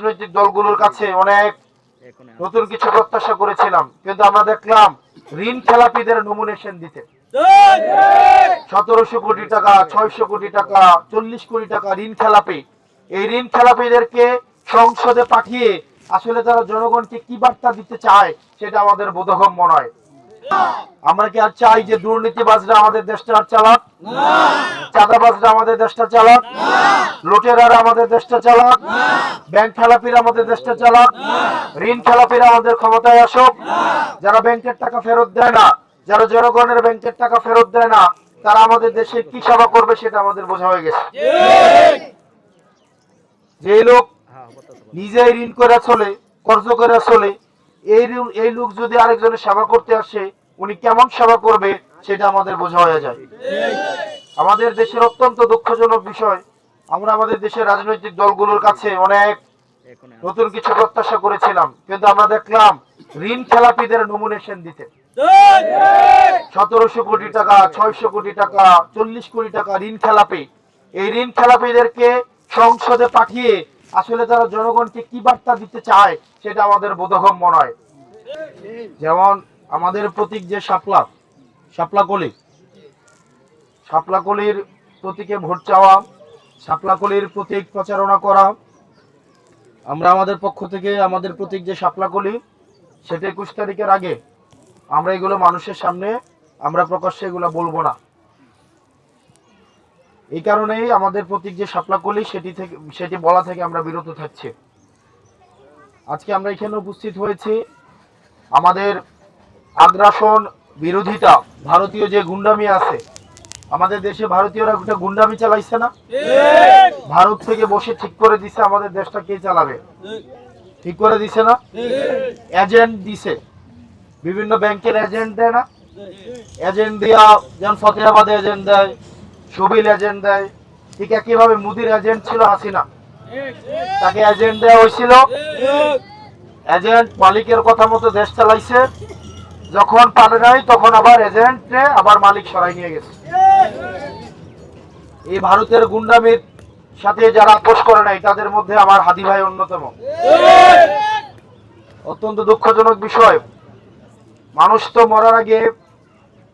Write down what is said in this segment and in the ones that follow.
রাজনৈতিক দলগুলোর কাছে অনেক নতুন কিছু প্রত্যাশা করেছিলাম কিন্তু আমরা দেখলাম ঋণ খেলাপিদের নমিনেশন দিতে। সতেরোশো কোটি টাকা ছয়শো কোটি টাকা চল্লিশ কোটি টাকা ঋণ খেলাপি। এই ঋণ খেলাপিদেরকে সংসদে পাঠিয়ে আসলে তারা জনগণকে কি বার্তা দিতে চায় সেটা আমাদের বোধগম্য নয়। আমরা কি আর চাই যে দুর্নীতিবাজরা আমাদের দেশটা আর চালাক? চাঁদাবাজরা আমাদের দেশটা চালাক? লুটেরারা আমাদের দেশটা চালাক? ব্যাংক খেলাপিরা আমাদের দেশটা চালাক। ঋণ খেলাপিরা আমাদের ক্ষমতায় আসুক। যারা ব্যাংকের টাকা ফেরত দেয় না, যারা জনগণের ব্যাংকের টাকা ফেরত দেয় না, তারা আমাদের দেশে কি সেবা করবে সেটা আমাদের বোঝা হয়ে গেছে। যে লোক নিজেই ঋণ করে চলে, কর্জ করে চলে, এই এই লোক যদি আরেকজনের সেবা করতে আসে, উনি কেমন সেবা করবে সেটা আমাদের বোঝা হয়ে যায়। আমাদের দেশের অত্যন্ত দুঃখজনক বিষয় আমরা আমাদের দেশের রাজনৈতিক দলগুলোর কাছে অনেক নতুন কিছু প্রত্যাশা করেছিলাম, কিন্তু আমরা দেখলাম ঋণ খেলাপিদের নমিনেশন দিতে। সতেরোশো কোটি টাকা, ছয়শো কোটি টাকা, চল্লিশ কোটি টাকা ঋণ খেলাপি। এই ঋণ খেলাপিদেরকে সংসদে পাঠিয়ে আসলে তারা জনগণকে কি বার্তা দিতে চায়, সেটা আমাদের বোধগম্য নয়। যেমন আমাদের প্রতীক যে শাপলা, শাপলাকলি, শাপলাকলির প্রতীকে ভোট চাওয়া শাপলাকলির প্রতীক প্রচারণা করা। আমরা আমাদের পক্ষ থেকে আমাদের প্রতীক যে শাপলাকলি, সেটা একুশ তারিখের আগে আমরা এগুলো মানুষের সামনে, আমরা প্রকাশ্যে এগুলো বলব না। এই কারণেই আমাদের প্রতীক যে শাপলাকলি, সেটি থেকে, সেটি বলা থেকে আমরা বিরত থাকছি। আজকে আমরা এখানে উপস্থিত হয়েছি আমাদের আগ্রাসন বিরোধিতা, ভারতীয় যে গুন্ডামি আছে আমাদের দেশে ভারতীয়রা একটা গুন্ডামি চালাইছে না? ভারত থেকে বসে ঠিক করে দিছে আমাদের দেশটা কে চালাবে? ঠিক করে দিছে না? এজেন্ট দিছে। বিভিন্ন ব্যাংকের এজেন্ট দেয় না? এজেন্ট দিয়া যেমন ফতেহাবাদে এজেন্ট দেয় সুবিল এজেন্ট দেয়, ঠিক একইভাবে মুদির এজেন্ট ছিল হাসিনা। তাকে এজেন্ট দেওয়া হয়েছিল। এজেন্ট মালিকের কথা মতো দেশ চালাইছে। যখন পারে নাই, তখন আবার এজেন্টে আবার মালিক সরাই নিয়ে গেছে। এই ভারতের গুন্ডামির সাথে যারা আপোষ করে নাই, তাদের মধ্যে আমার হাদি ভাই অন্যতম। অত্যন্ত দুঃখজনক বিষয়। মানুষ তো মরার আগে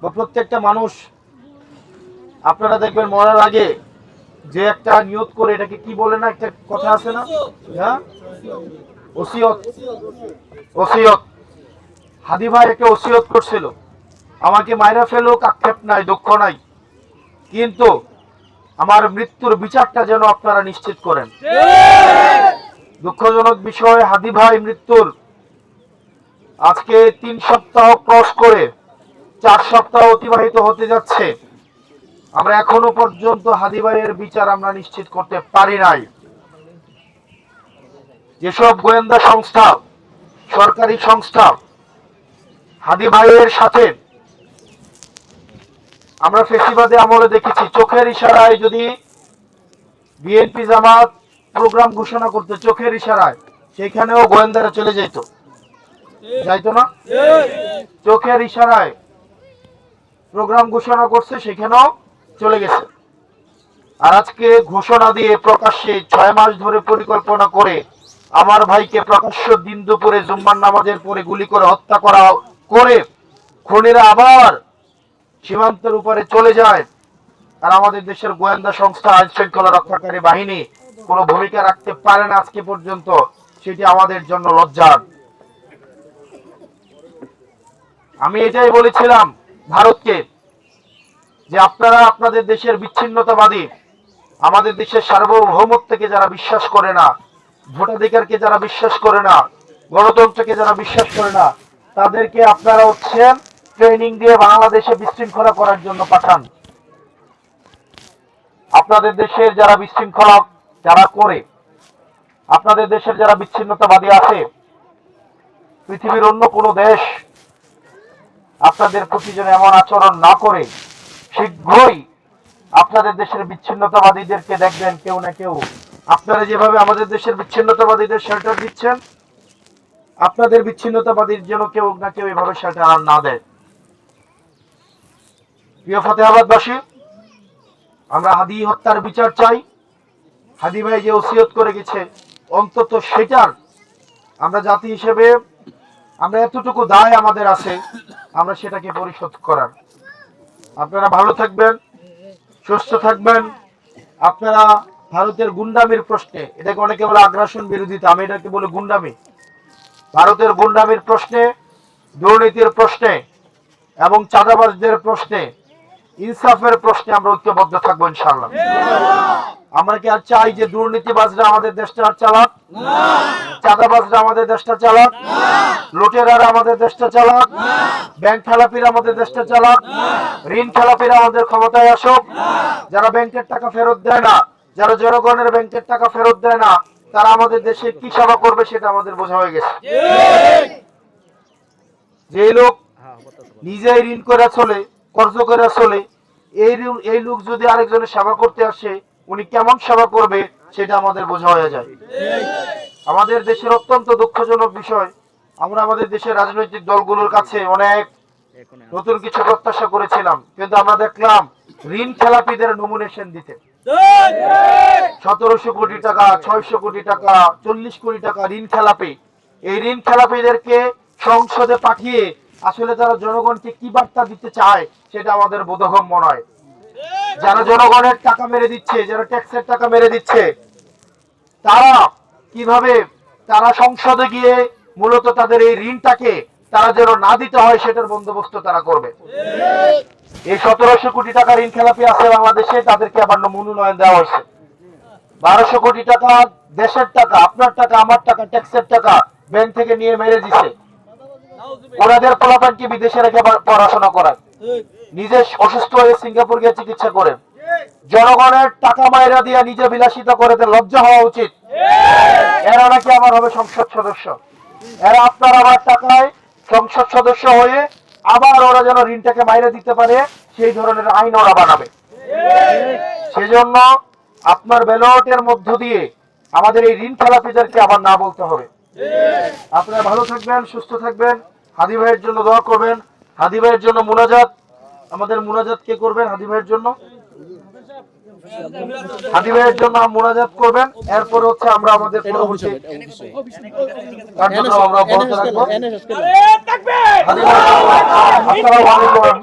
বা প্রত্যেকটা মানুষ, আপনারা দেখবেন মরার আগে যে একটা নিয়ত করে, এটাকে কি বলে না, একটা কথা আছে না? হ্যাঁ? ওসিয়ত। ওসিয়ত। হাদি ভাই একটা ওসিয়ত করছিল। আমাকে মাইরা ফেলুক আক্ষেপ নাই, দুঃখ নাই। কিন্তু আমার মৃত্যুর বিচারটা যেন আপনারা নিশ্চিত করেন। দুঃখজনক বিষয়, হাদি ভাই মৃত্যুর আজকে তিন সপ্তাহ ক্রস করে চার সপ্তাহ অতিবাহিত হতে যাচ্ছে। আমরা এখনও পর্যন্ত হাদি ভাইয়ের বিচার আমরা নিশ্চিত করতে পারি নাই। যেসব গোয়েন্দা সংস্থা, সরকারি সংস্থা হাদি ভাইয়ের সাথে আমরা ফেসিবাদে আমলে দেখেছি, চোখের ইশারায় যদি বিএনপি জামাত প্রোগ্রাম ঘোষণা করতে চোখের ইশারায়, সেখানেও গোয়েন্দারা চলে যেত যাইতো না? চোখের ইশারায় প্রোগ্রাম ঘোষণা করছে, সেখানেও চলে গেছে। আর আজকে ঘোষণা দিয়ে প্রকাশ্যে ছয় মাস ধরে পরিকল্পনা করে আমার ভাইকে প্রকাশ্য দিন দুপুরে জুম্মার নামাজের পরে গুলি করে হত্যা করা, করে খুনিরা আবার সীমান্তের উপরে চলে যায়। আর আমাদের দেশের গোয়েন্দা সংস্থা আইন শৃঙ্খলা রক্ষাকারী বাহিনী কোনো ভূমিকা রাখতে পারে না আজকে পর্যন্ত। সেটি আমাদের জন্য লজ্জার। আমি এটাই বলেছিলাম ভারতকে যে আপনারা আপনাদের দেশের বিচ্ছিন্নতাবাদী, আমাদের দেশের সার্বভৌমত্বকে যারা বিশ্বাস করে না, ভোটাধিকারকে যারা বিশ্বাস করে না, গণতন্ত্রকে যারা বিশ্বাস করে না, তাদেরকে আপনারা হচ্ছেন ট্রেনিং দিয়ে বাংলাদেশে বিশৃঙ্খলা করার জন্য পাঠান। আপনাদের দেশের যারা বিশৃঙ্খলা যারা করে, আপনাদের দেশের যারা বিচ্ছিন্নতাবাদী আছে, পৃথিবীর অন্য কোনো দেশ আপনাদের প্রতি যেন এমন আচরণ না করে, শীঘ্রই আপনাদের দেশের বিচ্ছিন্নতাবাদীদেরকে দেখবেন কেউ না কেউ। আপনারা যেভাবে আমাদের দেশের বিচ্ছিন্নতাবাদীদের শেল্টার দিচ্ছেন, আপনাদের বিচ্ছিন্নতাবাদীর জন্য কেউ না কেউ এভাবে শেল্টার আর না দেয়। প্রিয় ফতেহাবাদবাসী, আমরা হাদি হত্যার বিচার চাই। হাদি ভাই যে ওসিয়ত করে গেছে, অন্তত সেটার আমরা জাতি হিসেবে আমরা এতটুকু দায় আমাদের আছে, আমরা সেটাকে পরিশোধ করার। আপনারা ভালো থাকবেন, সুস্থ থাকবেন। আপনারা ভারতের গুন্ডামির প্রশ্নে, এটাকে অনেকে বলে আগ্রাসন বিরোধিতা, আমি এটাকে বলে গুন্ডামি। ভারতের গুন্ডামির প্রশ্নে, দুর্নীতির প্রশ্নে এবং চাঁদাবাজদের প্রশ্নে ইনসাফের প্রশ্নে আমরা ঐক্যবদ্ধ থাকব ইনশাল্লাহ আমরা কি আর চাই যে দুর্নীতিবাজরা আমাদের দেশটা আর চালাক? চাঁদাবাজরা আমাদের দেশটা চালাক? লুটেরারা আমাদের দেশটা চালাক? ব্যাংক খেলাপিরা আমাদের দেশটা চালাক? ঋণ খেলাপিরা আমাদের ক্ষমতায় আসুক? যারা ব্যাংকের টাকা ফেরত দেয় না যারা জনগণের ব্যাংকের টাকা ফেরত দেয় না তারা আমাদের দেশে কি সেবা করবে সেটা আমাদের বোঝা হয়ে গেছে। যে লোক নিজেই ঋণ করে চলে কর্জ করে চলে। এই এই লোক যদি আরেকজনের সেবা করতে আসে, উনি কেমন সেবা করবে সেটা আমাদের বোঝা হয়ে যায়। আমাদের দেশের অত্যন্ত দুঃখজনক বিষয়, আমরা আমাদের দেশের রাজনৈতিক দলগুলোর কাছে অনেক নতুন কিছু প্রত্যাশা করেছিলাম, কিন্তু আমরা দেখলাম ঋণ খেলাপিদের নমিনেশন দিতে। সতেরোশো কোটি টাকা, ছয়শো কোটি টাকা, চল্লিশ কোটি টাকা ঋণ খেলাপি। এই ঋণ খেলাপিদেরকে সংসদে পাঠিয়ে আসলে তারা জনগণকে কি বার্তা দিতে চায়, সেটা আমাদের বোধগম্য নয়। যারা জনগণের টাকা মেরে দিচ্ছে, যারা ট্যাক্সের টাকা মেরে দিচ্ছে, তারা কীভাবে তারা সংসদে গিয়ে মূলত তাদের এই ঋণটাকে তারা যেন না দিতে হয়, সেটার বন্দোবস্ত তারা করবে। এই সতেরোশো কোটি টাকা ঋণ খেলাপি আছে বাংলাদেশে, তাদেরকে আবার মনোনয়ন দেওয়া হয়েছে বারোশো কোটি টাকা দেশের টাকা, আপনার টাকা, আমার টাকা, ট্যাক্সের টাকা ব্যাংক থেকে নিয়ে মেরে দিছে ওনাদের পোলাপানকে বিদেশে রেখে পড়াশোনা করায় নিজে অসুস্থ হয়ে সিঙ্গাপুর গিয়ে চিকিৎসা করেন। জনগণের টাকা মায়েরা দিয়ে নিজে বিলাসিতা করে লজ্জা হওয়া উচিত। এরা নাকি আমার হবে সংসদ সদস্য। এরা আপনার আমার টাকায় সংসদ সদস্য হয়ে আবার ওরা যেন ঋণটাকে মাইরে দিতে পারে, সেই ধরনের আইন ওরা বানাবে। সেজন্য আপনার ব্যালটের মধ্য দিয়ে আমাদের এই ঋণ খেলাপিদেরকে আবার না বলতে হবে। আপনারা ভালো থাকবেন, সুস্থ থাকবেন। হাদি ভাইয়ের জন্য দোয়া করবেন। হাদি ভাইয়ের জন্য মুনাজাত। আমাদের মুনাজাত কে করবেন হাদি ভাইয়ের জন্য? হাদি ভাইয়ের জন্য মুনাজাত করবেন। এরপর হচ্ছে আমরা আমাদের পরবর্তী কার্যক্রম আমরা বন্ধ রাখব। আসসালামু আলাইকুম।